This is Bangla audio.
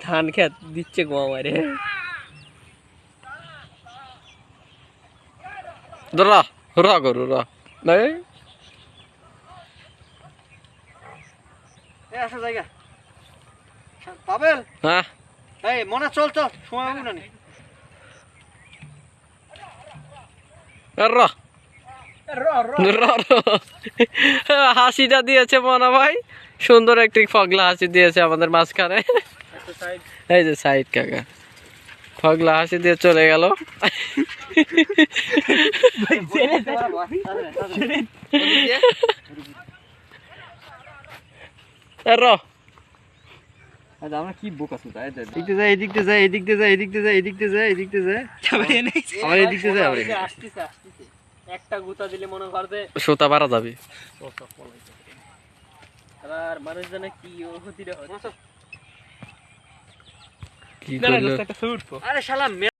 ধান খেত দিচ্ছে গো আমারে। রা রা করু রা পাবেল? হ্যাঁ। এই মনে চল চল সময় না রা। হাসিটা দিয়েছে মনা ভাই। সুন্দর একটি ফগলা হাসি দিয়েছে আমাদের মাঝখানে। এই যে সাইড কাকা। ফগলা হাসি দিয়ে চলে গেল। র। আমরা কি বোকা সুতা এদিক যায় এদিক যায় এদিক যায় এদিক যায় এদিক যায় এদিক যায় আবার এদিক যায় আবার আসতেছে আসতেছে। একটা গুতা দিলে মনে করবে সুতা বাড়া যাবে। আর মানুষজনে কি ক্ষতিটা হচ্ছে। কি করল? আরে শালা